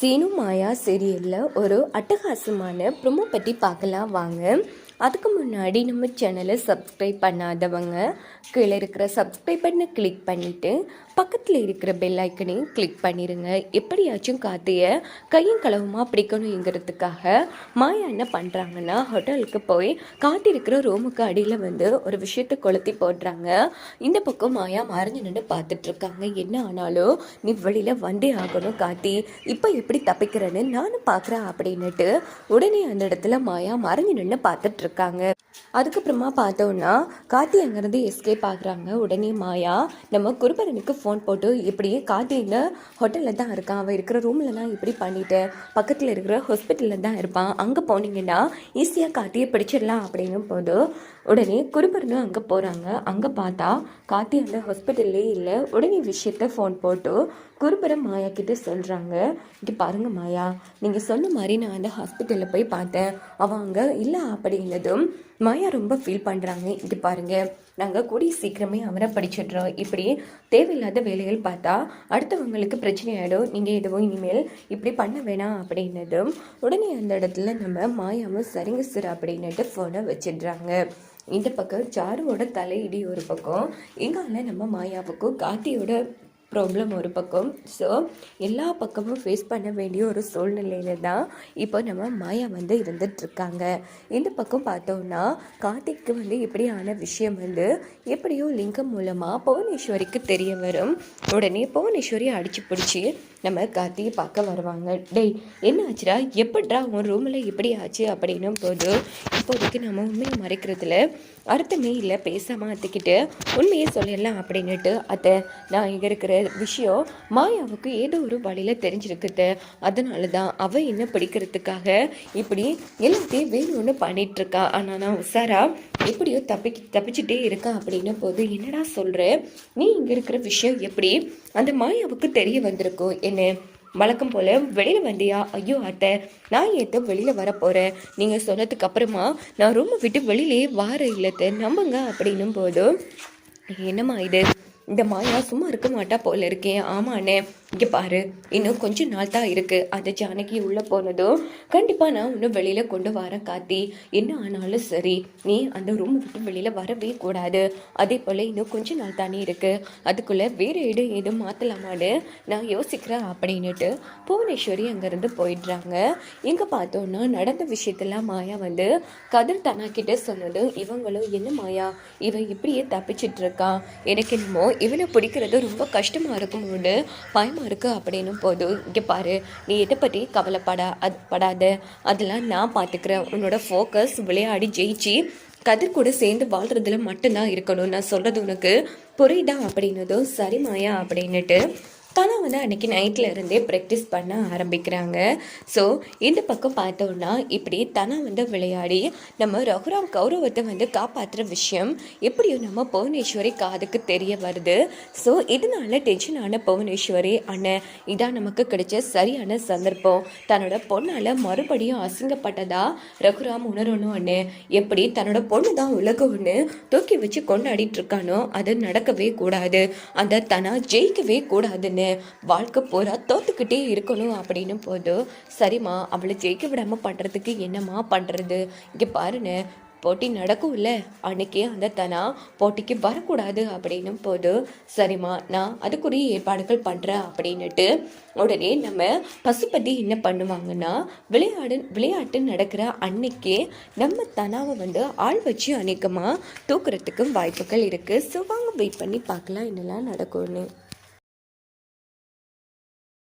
சீனு மாயா சீரியலில் ஒரு அட்டகாசமான ப்ரொமோ பற்றி பார்க்கலாம். வாங்க. அதுக்கு முன்னாடி நம்ம சேனலை சப்ஸ்கிரைப் பண்ணாதவங்க கீழே இருக்கிற சப்ஸ்கிரைப் பண்ண கிளிக் பண்ணிவிட்டு பக்கத்தில் இருக்கிற பெல் ஐக்கனையும் கிளிக் பண்ணிடுங்க எப்படியாச்சும் காத்தையை கையும் கலவமாக பிடிக்கணுங்கிறதுக்காக மாயா என்ன பண்ணுறாங்கன்னா ஹோட்டலுக்கு போய் காத்திருக்கிற ரூமுக்கு அடியில் வந்து ஒரு விஷயத்தை கொளுத்தி போடுறாங்க. இந்த பக்கம் மாயா மறைஞ்சு நின்று பார்த்துட்ருக்காங்க. என்ன ஆனாலும் நீ வெளியில் வந்தே ஆகணும் காத்தி இப்போ எப்படி தப்பிக்கிறேன்னு நானும் பார்க்குறேன் அப்படின்னுட்டு உடனே அந்த இடத்துல மாயா மறைஞ்சு நின்று பார்த்துட்ருக்கேன் இருக்காங்க. அதுக்கப்புறமா பார்த்தோன்னா கார்த்தி அங்கேருந்து எஸ்கேப் ஆகுறாங்க. உடனே மாயா நம்ம குருபரனுக்கு ஃபோன் போட்டு இப்படி கார்த்தி இந்த ஹோட்டலில் தான் இருக்கான். அவன் இருக்கிற ரூம்லலாம் இப்படி பண்ணிட்டேன் பக்கத்தில் இருக்கிற ஹாஸ்பிட்டலில் தான் இருப்பான். அங்கே போனீங்கன்னா ஈஸியாக கார்த்தியை பிடிச்சிடலாம். அப்படின்னும் போது உடனே குருபரனும் அங்கே போகிறாங்க அங்கே பார்த்தா கார்த்தி அந்த ஹாஸ்பிட்டல்லே இல்லை. உடனே விஷயத்த ஃபோன் போட்டு குருபரம் மாயா கிட்ட சொல்கிறாங்க இங்கே பாருங்கள் மாயா நீங்கள் சொன்ன மாதிரி நான் அந்த ஹாஸ்பிட்டலில் போய் பார்த்தேன். அவன் அங்கே இல்லை சொன்னதும் மாயா ரொம்ப ஃபீல் பண்ணுறாங்க இங்கே பாருங்கள் நாங்கள் கூடிய சீக்கிரமே அவரை படிச்சிடுறோம். இப்படி தேவையில்லாத வேலைகள் பார்த்தா அடுத்தவங்களுக்கு பிரச்சனை ஆகிடும் நீங்கள் எதுவும் இனிமேல் இப்படி பண்ண வேணாம் அப்படின்னதும் உடனே அந்த இடத்துல நம்ம மாயாவும் சரிங்க சார் அப்படின்னுட்டு ஃபோனை வச்சிடுறாங்க. இந்த பக்கம் சாருவோட தலையிடி ஒரு பக்கம். எங்கால நம்ம மாயாவுக்கும் கார்த்தியோட ப்ராப்ளம் ஒரு பக்கம். ஸோ எல்லா பக்கமும் ஃபேஸ் பண்ண வேண்டிய ஒரு சூழ்நிலையில தான் இப்போ நம்ம மாயா வந்து இருந்துகிட்ருக்காங்க இந்த பக்கம் பார்த்தோம்னா கார்த்திக்கு வந்து இப்படியான விஷயம் வந்து எப்படியோ லிங்கம் மூலமாக புவனேஸ்வரிக்கு தெரிய வரும். உடனே புவனேஸ்வரி அடிச்சு பிடிச்சி நம்ம கார்த்தியை பார்க்க வருவாங்க. டேய் என்ன ஆச்சுடா? எப்படிடா உன் ரூமில் இப்படி ஆச்சு? அப்படின்னும் போது இப்போதைக்கு நம்ம உண்மையை மறைக்கிறதுல அர்த்தமே இல்லை. பேசாமல் அத்துக்கிட்டு உண்மையை சொல்லிடலாம் அப்படின்னுட்டு அத்தை நான் இங்கே இருக்கிற விஷயம் மாயாவுக்கு ஏதோ ஒரு வழியில் தெரிஞ்சிருக்குது. அதனால தான் அவள் என்ன பிடிக்கிறதுக்காக இப்படி எல்லாத்தையும் வேணும்னு ஒன்று இருக்கா ஆனால் நான் உஷாரா எப்படியோ தப்பி தப்பிச்சுட்டே இருக்கா அப்படின்ன போது என்னடா சொல்கிற நீ இங்கே இருக்கிற விஷயம் எப்படி? அந்த மாயாவுக்கு தெரிய வந்திருக்கும். என்ன? வழக்கம் போல் வெளியில் வந்தியா? ஐயோ அத்தை நான் ஏற்ற வெளியில் வரப்போகிறேன் நீங்கள் சொன்னதுக்கு அப்புறமா நான் ரூமை விட்டு வெளியிலே வார இல்லத்தை நம்புங்க அப்படின்னும் போதும். என்னம்மா இது? இந்த மாயா சும்மா இருக்க மாட்டா போல இருக்கேன் ஆமாண்ணே இங்கே பாரு இன்னும் கொஞ்ச நாள் தான் இருக்குது அது ஜானகி உள்ளே போனதும் கண்டிப்பாக நான் இன்னும் வெளியில் கொண்டு வரேன் காத்தி என்ன ஆனாலும் சரி நீ அந்த ரூம் விட்டு வெளியில் வரவே கூடாது. அதே போல் இன்னும் கொஞ்சம் நாள் தானே இருக்குது அதுக்குள்ளே வேறு இடம் எதுவும் மாற்றலாமான்னு நான் யோசிக்கிறேன் அப்படின்னுட்டு புவனேஸ்வரி அங்கேருந்து போயிடுறாங்க. இங்கே பார்த்தோன்னா நடந்த விஷயத்தெல்லாம் மாயா வந்து கதிர் தனா கிட்ட இவங்களும் என்ன மாயா? இவன் இப்படியே தப்பிச்சிட்டு இருக்கான் எனக்கு என்னமோ இவனை பிடிக்கிறது ரொம்ப கஷ்டமாக இருக்கும் ஒன்று பயமாக இருக்குது அப்படின்னும் போது இங்கே பாரு நீ எதை பற்றி கவலைப்படா அது படாத. அதெல்லாம் நான் பார்த்துக்கிறேன் உன்னோட ஃபோக்கஸ் விளையாடி ஜெயிச்சு கதிர் கூட சேர்ந்து வாழ்கிறதுல மட்டும்தான் இருக்கணும். நான் சொல்கிறது உனக்கு புரியுதா அப்படின்னதும் சரி மாயா அப்படின்னுட்டு தனா வந்து அன்னைக்கு நைட்டில் இருந்தே ப்ராக்டிஸ் பண்ண ஆரம்பிக்கிறாங்க. ஸோ இந்த பக்கம் பார்த்தோன்னா இப்படி தனா வந்து விளையாடி நம்ம ரகுராம் கௌரவத்தை வந்து காப்பாற்றுற விஷயம் எப்படியும் நம்ம புவனேஸ்வரி காதுக்கு தெரிய வருது. ஸோ இதனால டென்ஷனான புவனேஸ்வரி அண்ணன் இதான் நமக்கு கிடைச்ச சரியான சந்தர்ப்பம். தன்னோட பொண்ணால் மறுபடியும் அசிங்கப்பட்டதா? ரகுராம் உணரணும் அண்ணன் எப்படி தன்னோட பொண்ணு தான் உலகம்னு தூக்கி வச்சு கொண்டாடிட்டு இருக்கானோ அது நடக்கவே கூடாது. அந்த தனா ஜெயிக்கவே கூடாதுன்னு வாழ்க்கை பூரா தோத்துக்கிட்டே இருக்கணும் அப்படின்னு போது சரிம்மா அவளை ஜெயிக்க விடாமல் பண்ணுறதுக்கு என்னம்மா பண்ணுறது இங்கே பாருன்னு போட்டி நடக்கும்ல அன்னைக்கே அந்த தனா போட்டிக்கு வரக்கூடாது அப்படின்னும் போது சரிம்மா நான் அதுக்குரிய ஏற்பாடுகள் பண்ணுறேன் அப்படின்னுட்டு உடனே நம்ம பசுபதி என்ன பண்ணுவாங்கன்னா விளையாடு விளையாட்டு நடக்கிற அன்னைக்கே நம்ம தனாவை வந்து ஆள் வச்சு அநேகமாக தூக்குறதுக்கும் வாய்ப்புகள் இருக்குது ஸோ வாங்க வெயிட் பண்ணி பார்க்கலாம் என்னெல்லாம் நடக்கும்னு.